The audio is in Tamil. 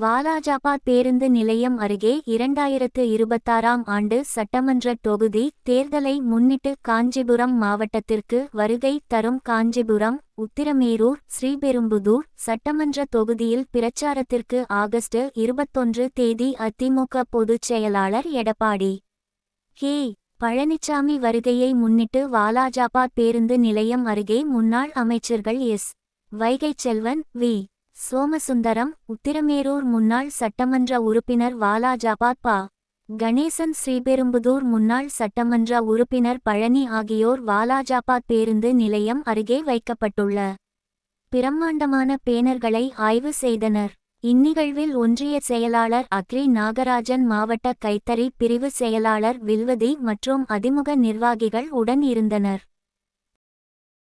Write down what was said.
வாலாஜாபாத் பேருந்து நிலையம் அருகே இரண்டாயிரத்து இருபத்தாறாம் ஆண்டு சட்டமன்ற தொகுதி தேர்தலை முன்னிட்டு காஞ்சிபுரம் மாவட்டத்திற்கு வருகை தரும் காஞ்சிபுரம் உத்திரமேரூர் ஸ்ரீபெரும்புதூர் சட்டமன்ற தொகுதியில் பிரச்சாரத்திற்கு ஆகஸ்ட் இருபத்தொன்று தேதி அதிமுக பொதுச் செயலாளர் எடப்பாடி. கே. பழனிசாமி வருகையை முன்னிட்டு வாலாஜாபாத் பேருந்து நிலையம் அருகே முன்னாள் அமைச்சர்கள் எஸ். வைகை செல்வன் வி. சோமசுந்தரம் உத்திரமேரூர் முன்னாள் சட்டமன்ற உறுப்பினர் வாலாஜாபாத் பா. கணேசன் ஸ்ரீபெரும்புதூர் முன்னாள் சட்டமன்ற உறுப்பினர் பழனி ஆகியோர் வாலாஜாபாத் பேருந்து நிலையம் அருகே வைக்கப்பட்டுள்ள பிரம்மாண்டமான பேனர்களை ஆய்வு செய்தனர். இந்நிகழ்வில் ஒன்றிய செயலாளர் அக்ரி நாகராஜன் மாவட்ட கைத்தறி பிரிவு செயலாளர் வில்வதி மற்றும் அதிமுக நிர்வாகிகள் உடன் இருந்தனர்.